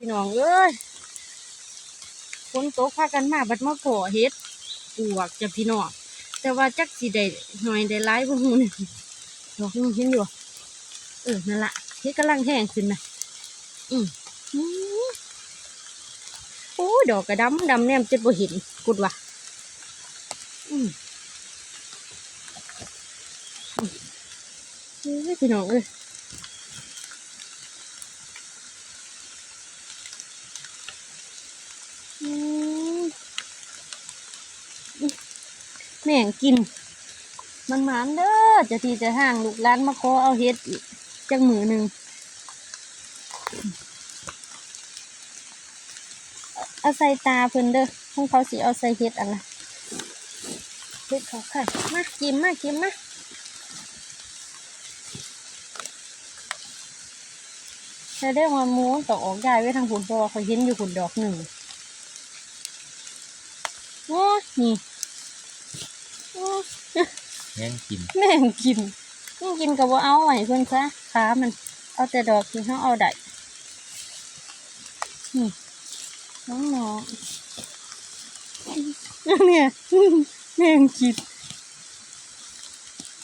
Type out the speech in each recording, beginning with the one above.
พี่น้องเอ้ยฝนตกพากันมาบัดมาก่อเฮ็ดปวกจะพี่น้องแต่ว่าจักสิได้หน่อยได้หลายบ่ฮู้นดอกนึงเห็นอยู่เออนั่นละเฮ็ดกำลังแห้งขึ้นนะอืมอืมโอ้ดอกกระดำดำแนมจะบ่เห็นกุดว่ะอืมอืมเอ้ยพี่น้องเอ้ย อืม แม่งกิน มันหมานเด้อจะทีจะห่างลูกร้านมาขอเอาเฮ็ดจังมือหนึ่งเอาใส่ตาเพิ่นเด้อของเขาสิเอาใส่เฮ็ดอะไรเฮ็ดเขาค่ะ มากินมากินมาแต่ได้ว่าหมูต้องออกได้ไว้ทางผุนเพราะว่าเขาเห็นอยู่ผุนดอกหนึ่งโอ้นี่ แย่งกินแม่งกินแม่งกินกับว่าเอาไว้เพิ่อนซะขามัน เอาแต่ดอกที่เขาเอาได้น้องน้องเนี่ยแม่งกิน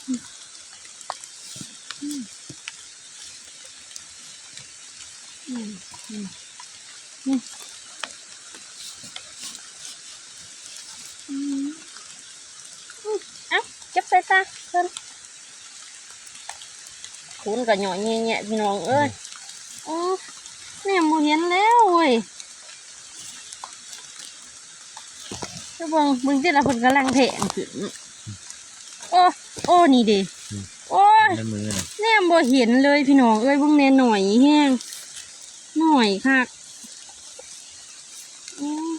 อืมอืมอืม อืมอืมเอ้าเก็บใส่ตาเพิ่นคุณกับหน่อยเงี้ยๆพี่น้องเอ้ยอ๋อเนี่ยโมเห็นแล้วเว้ยเจ้าเบิ่งเบิ่งที่ละเพิ่นกำลังแทงขึ้นโอ้โอ้นี่เด้โอ้ยในมือน่ะแนมบ่เห็นเลยพี่น้องเอ้ยเบิ่งแน่หน่อยแห้งหน่อยคักอืม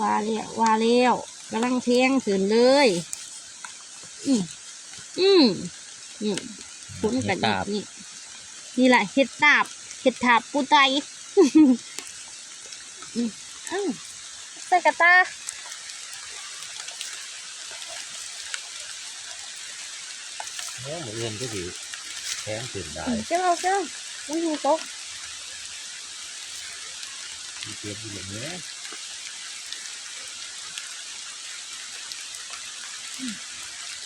ว่าแล้วว่าแล้วกำลังเทงขึ้นเลย อืมอืมอืมคุ้นกันนี่นี่นี่แหละเห็ดตาบเห็ดถาบปูไตอืมอ้าวใส่กระตาแล้วหมูเอื่นก็สิแข็งขึ้นได้เจ้าเจ้ามันหูตกมีเก็บอยู่อย่างนี้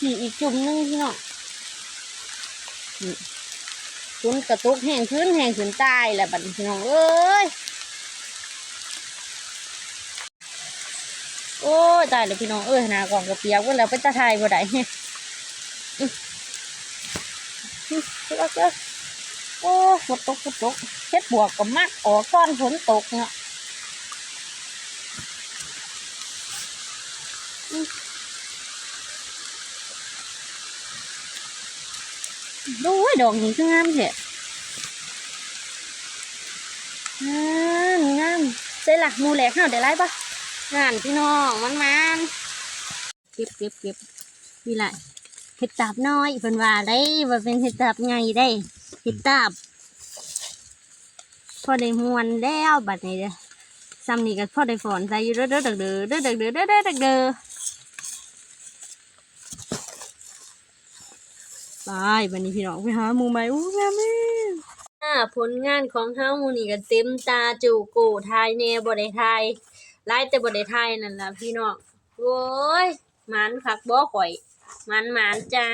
ขี่อีกจุ่มหนึงพี่น้องฝนกระตุกแห้งขึ้นแห้งขึ้นตายแหละบัดพี่น้องเอ้ยโอ้ตายเลยพี่น้องเอ้ยนากองกระเปียกกันแล้วไปตาไทยบ่ได้เฮ้ยอื้ออื้อเจ้าเจ้าโอ้ฝนตกฝนตกเฮ็ดบวกกับมักออกก้อนฝนตกเนาะอื้อ ดูไอ้ดอกนี้คืองามแท้งามงามใส่ลักมูแหลกเฮาได้ไรปะงานพี่น้องมันมันเก็บเก็บเก็บนี่แหละเห็ดตาบน้อยเป็นว่าได้ว่าเป็นเห็ดตาบไงได้เห็ดตาบพอได้มวนแล้วบัดนี้เด้อซ้ำนี่ก็พอได้ฝนใส่อยู่เด้อเด้อเด้อเด้อเด้อเด้อเด้อเด้อเด้อเด้อเด้อ ไปวันนี้พี่น้องไปหาหมูใหมอู้แม่แม่ผลงานของเฮามูนี่ก็เต็มตาจูโกทายแน่บ่ได้ทายไล่แต่บนได้ไทยนั่นล่ะพี่น้องโว้ยหมันผักบ่ข่อยหมันหมันจ้า